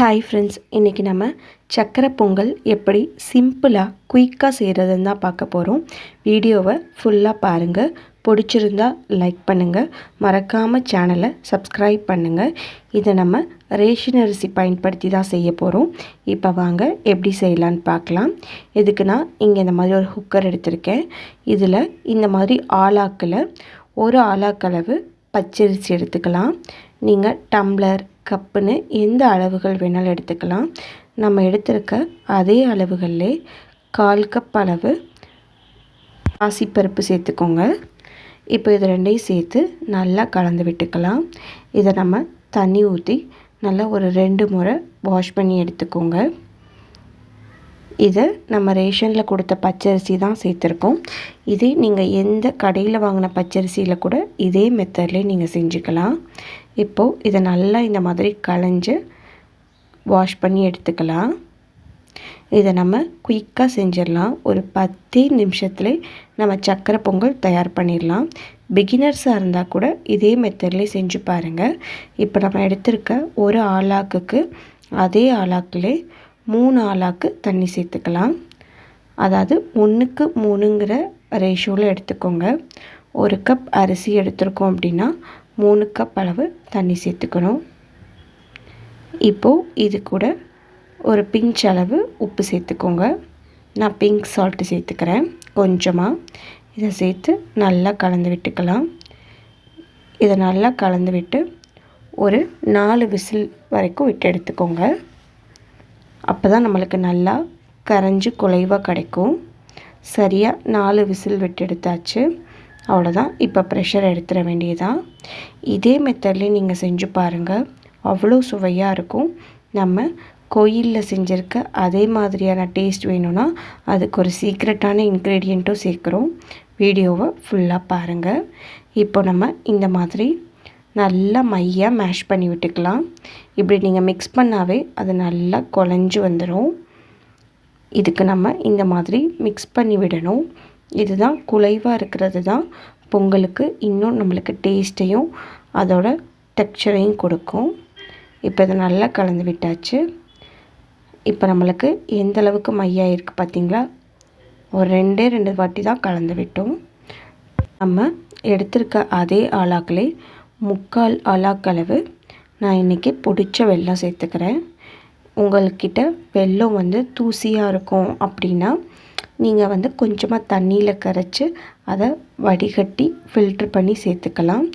Hi friends இன்றைக்கி நம்ம சக்கரை பொங்கல் எப்படி சிம்பிளாக குயிக்காக செய்கிறதுன்னு தான் பார்க்க போகிறோம் வீடியோவை ஃபுல்லாக பாருங்கள் பிடிச்சிருந்தா லைக் பண்ணுங்கள் மறக்காமல் சேனலை சப்ஸ்கிரைப் பண்ணுங்கள் இதை நம்ம ரேஷன் அரிசி பயன்படுத்தி தான் செய்ய போகிறோம் இப்போ வாங்க எப்படி செய்யலான்னு பார்க்கலாம். இதுக்கு நான் இங்கே இந்த மாதிரி ஒரு குக்கர் எடுத்திருக்கேன். இதில் இந்த மாதிரி ஆளாக்கில் ஒரு ஆளாக்களவு பச்சரிசி எடுத்துக்கலாம். நீங்கள் டம்ளர் கப்புன்னு எந்த அளவுகள் வேணாலும் எடுத்துக்கலாம். நம்ம எடுத்திருக்க அதே அளவுகளில் கால் கப் அளவு பாசிப்பருப்பு சேர்த்துக்கோங்க. இப்போ இது ரெண்டையும் சேர்த்து நல்லா கலந்து விட்டுக்கலாம். இதை நம்ம தண்ணி ஊற்றி நல்லா ஒரு ரெண்டு முறை வாஷ் பண்ணி எடுத்துக்கோங்க. இதை நம்ம ரேஷனில் கொடுத்த பச்சரிசி தான் சேர்த்துருக்கோம். இதே நீங்கள் எந்த கடையில் வாங்கின பச்சரிசியில் கூட இதே மெத்தட்லேயே நீங்கள் செஞ்சுக்கலாம். இப்போது இதை நல்லா இந்த மாதிரி களைஞ்சு வாஷ் பண்ணி எடுத்துக்கலாம். இதை நம்ம குயிக்காக செஞ்சிடலாம். ஒரு பத்தே நிமிஷத்துல நம்ம சக்கரை பொங்கல் தயார் பண்ணிடலாம். பிகினர்ஸாக இருந்தால் கூட இதே மெத்தட்லேயே செஞ்சு பாருங்கள் இப்போ நம்ம எடுத்திருக்க ஒரு ஆளாக்குக்கு அதே ஆளாக்குலே மூணு ஆளாக்கு தண்ணி சேர்த்துக்கலாம். அதாவது ஒன்றுக்கு மூணுங்கிற ரேஷியோவில் எடுத்துக்கோங்க. ஒரு கப் அரிசி எடுத்திருக்கோம் அப்படின்னா மூணு கப் அளவு தண்ணி சேர்த்துக்கணும். இப்போது இது கூட ஒரு பிஞ்ச் அளவு உப்பு சேர்த்துக்கோங்க. நான் பிங்க் சால்ட்டு சேர்த்துக்கிறேன். கொஞ்சமாக இதை சேர்த்து நல்லா கலந்து விட்டுக்கலாம். இதை நல்லா கலந்து விட்டு ஒரு நாலு விசில் வரைக்கும் விட்டு எடுத்துக்கோங்க. அப்போ தான் நம்மளுக்கு நல்லா கரைஞ்சி குலைவாக கிடைக்கும். சரியாக நாலு விசில் விட்டு எடுத்தாச்சு. அவ்வளோதான் இப்போ ப்ரெஷர் எடுத்துட வேண்டியதான் இதே மெத்தட்லேயே நீங்கள் செஞ்சு பாருங்கள் அவ்வளோ சுவையாக இருக்கும். நம்ம கோயிலில் செஞ்சுருக்க அதே மாதிரியான டேஸ்ட் வேணும்னா அதுக்கு ஒரு சீக்ரெட்டான இன்க்ரீடியண்ட்டும் சேர்க்குறோம். வீடியோவை ஃபுல்லாக பாருங்கள் இப்போ நம்ம இந்த மாதிரி நல்லா மையாக மேஷ் பண்ணி விட்டுக்கலாம். இப்படி நீங்கள் மிக்ஸ் பண்ணாவே அது நல்லா குழஞ்சி வந்துடும் இதுக்கு நம்ம இந்த மாதிரி மிக்ஸ் பண்ணி விடணும். இதுதான் குலைவாக இருக்கிறது தான் பொங்கலுக்கு இன்னும் நம்மளுக்கு டேஸ்ட்டையும் அதோட டெக்ஸ்சரையும் கொடுக்கும். இப்போ இதை நல்லா கலந்து விட்டாச்சு. இப்போ நம்மளுக்கு எந்த அளவுக்கு மையாக இருக்குது பார்த்திங்களா ஒரு ரெண்டே ரெண்டு வாட்டி தான் கலந்து விட்டோம். நம்ம எடுத்திருக்க அதே ஆளாக்களே முக்கால் அலாக்களவு நான் இன்றைக்கி பிடிச்ச வெல்லம் சேர்த்துக்கிறேன். உங்கள்கிட்ட வெல்லம் வந்து தூசியாக இருக்கும் அப்படின்னா நீங்கள் வந்து கொஞ்சமாக தண்ணியில் கரைச்சி அதை வடிகட்டி ஃபில்ட்ரு பண்ணி சேர்த்துக்கலாம்.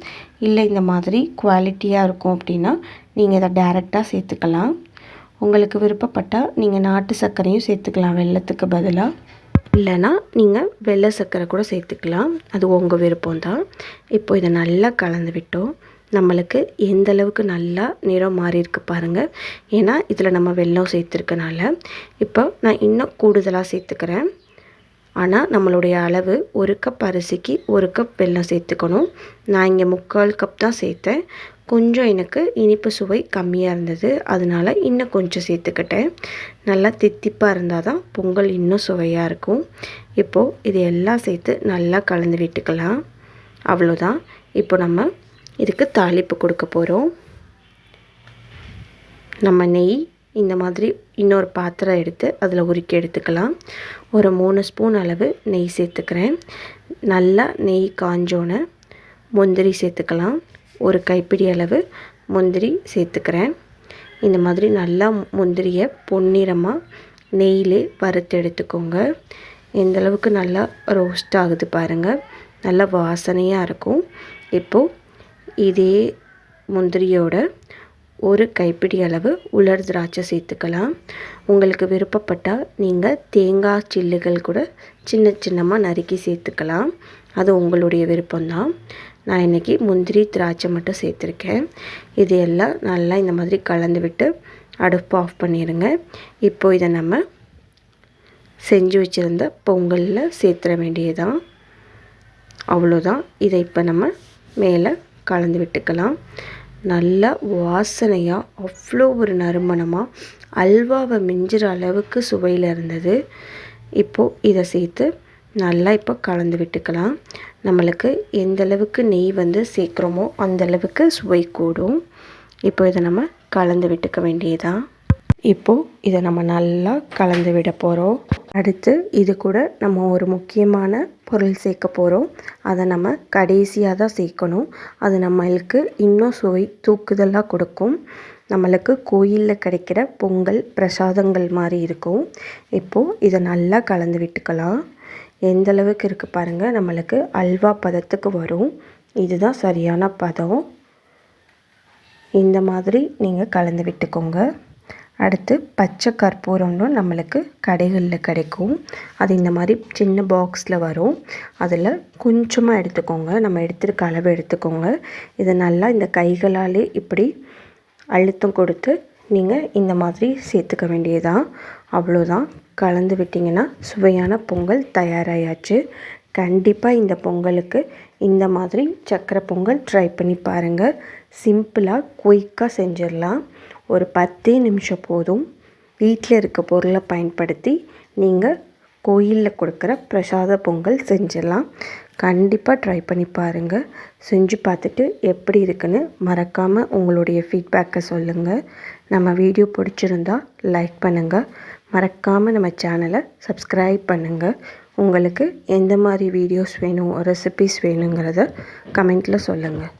இல்லை இந்த மாதிரி குவாலிட்டியாக இருக்கும் அப்படின்னா நீங்கள் இதை டேரெக்டாக சேர்த்துக்கலாம். உங்களுக்கு விருப்பப்பட்டால் நீங்கள் நாட்டு சர்க்கரையும் சேர்த்துக்கலாம் வெள்ளத்துக்கு பதிலாக இல்லைன்னா நீங்கள் வெள்ளை சர்க்கரை கூட சேர்த்துக்கலாம். அது உங்கள் விருப்பம் தான் இப்போ இதை நல்லா கலந்து விட்டோம். நம்மளுக்கு எந்த அளவுக்கு நல்லா நிறம் மாறி இருக்கு பாருங்கள் ஏன்னா இதில் நம்ம வெள்ளம் சேர்த்துருக்கனால. இப்போ நான் இன்னும் கூடுதலாக சேர்த்துக்கிறேன். ஆனால் நம்மளுடைய அளவு ஒரு கப் அரிசிக்கு ஒரு கப் வெல்லம் சேர்த்துக்கணும். நான் இங்கே முக்கால் கப் தான் சேர்த்தேன். கொஞ்சம் எனக்கு இனிப்பு சுவை கம்மியாக இருந்தது. அதனால் இன்னும் கொஞ்சம் சேர்த்துக்கிட்டேன். நல்லா தித்திப்பாக இருந்தால் தான் பொங்கல் இன்னும் சுவையாக இருக்கும். இப்போது இது எல்லாம் சேர்த்து நல்லா கலந்து விட்டுக்கலாம். அவ்வளோதான் இப்போ நம்ம இதுக்கு தாளிப்பு கொடுக்க போகிறோம் நம்ம நெய் இந்த மாதிரி இன்னொரு பாத்திரம் எடுத்து அதில் உருக்கி எடுத்துக்கலாம். ஒரு மூணு ஸ்பூன் அளவு நெய் சேர்த்துக்கிறேன். நல்லா நெய் காஞ்சோன்னு முந்திரி சேர்த்துக்கலாம். ஒரு கைப்பிடி அளவு முந்திரி சேர்த்துக்கிறேன். இந்த மாதிரி நல்லா முந்திரியை பொன்னிறமாக நெய்யிலே வறுத்து எடுத்துக்கோங்க. எந்தளவுக்கு நல்லா ரோஸ்ட் ஆகுது பாருங்கள் நல்லா வாசனையாக இருக்கும். இப்போது இதே முந்திரியோட ஒரு கைப்பிடி அளவு உலர் திராட்சை சேர்த்துக்கலாம். உங்களுக்கு விருப்பப்பட்டால் நீங்கள் தேங்காய் சில்லுகள் கூட சின்ன சின்னமாக நறுக்கி சேர்த்துக்கலாம். அது உங்களுடைய விருப்பம்தான். நான் இன்றைக்கி முந்திரி திராட்சை மட்டும் சேர்த்துருக்கேன். இது எல்லாம் நல்லா இந்த மாதிரி கலந்து விட்டு அடுப்பு ஆஃப் பண்ணிடுங்க இப்போ இதை நம்ம செஞ்சு வச்சுருந்த பொங்கலில் சேர்த்துட வேண்டியதுதான். அவ்வளோதான் இதை இப்போ நம்ம மேலே கலந்து விட்டுக்கலாம். நல்ல வாசனையாக அவ்வளோ ஒரு நறுமணமாக அல்வாவை மிஞ்சுற அளவுக்கு சுவையில் இருந்தது. இப்போது இதை சேர்த்து நல்லா இப்போ கலந்து விட்டுக்கலாம். நம்மளுக்கு எந்த அளவுக்கு நெய் வந்து சேர்க்குறோமோ அந்தளவுக்கு சுவை கூடும். இப்போ இதை நம்ம கலந்து விட்டுக்க வேண்டியதான் இப்போது இதை நம்ம நல்லா கலந்து விட போகிறோம் அடுத்து இது கூட நம்ம ஒரு முக்கியமான பொருள் சேர்க்க போகிறோம் அதை நம்ம கடைசியாக தான் சேர்க்கணும். அது நம்மளுக்கு இன்னும் சுவை தூக்குதலாக கொடுக்கும். நம்மளுக்கு கோயிலில் கிடைக்கிற பொங்கல் பிரசாதங்கள் மாதிரி இருக்கும். இப்போது இதை நல்லா கலந்து விட்டுக்கலாம். எந்த அளவுக்கு இருக்குது பாருங்கள் நம்மளுக்கு அல்வா பதத்துக்கு வரும். இதுதான் சரியான பதம். இந்த மாதிரி நீங்கள் கலந்து விட்டுக்கோங்க. அடுத்து பச்சை கற்பூரம்னு நம்மளுக்கு கடைகளில் கிடைக்கும். அது இந்த மாதிரி சின்ன பாக்ஸில் வரும். அதில் கொஞ்சமாக எடுத்துக்கோங்க. நம்ம எடுத்துருக்க அளவு எடுத்துக்கோங்க. இதை நல்லா இந்த கைகளாலே இப்படி அழுத்தம் கொடுத்து நீங்கள் இந்த மாதிரி சேர்த்துக்க வேண்டியதான் அவ்வளோதான் கலந்து விட்டிங்கன்னா சுவையான பொங்கல் தயாராகியாச்சு கண்டிப்பாக இந்த பொங்கலுக்கு இந்த மாதிரி சக்கரை பொங்கல் ட்ரை பண்ணி பாருங்கள் சிம்பிளாக குயிக்காக செஞ்சிடலாம். ஒரு பத்தே நிமிஷம் போதும். வீட்டில் இருக்க பொருளை பயன்படுத்தி நீங்கள் கோயிலில் கொடுக்குற பிரசாத பொங்கல் செஞ்சிடலாம் கண்டிப்பாக ட்ரை பண்ணி பாருங்கள் செஞ்சு பார்த்துட்டு எப்படி இருக்குன்னு மறக்காமல் உங்களுடைய ஃபீட்பேக்கை சொல்லுங்கள் நம்ம வீடியோ பிடிச்சிருந்தா லைக் பண்ணுங்கள் மறக்காமல் நம்ம சேனலை சப்ஸ்கிரைப் பண்ணுங்கள் உங்களுக்கு எந்த மாதிரி வீடியோஸ் வேணும் ரெசிபீஸ் வேணுங்கிறத கமெண்ட்டில் சொல்லுங்கள்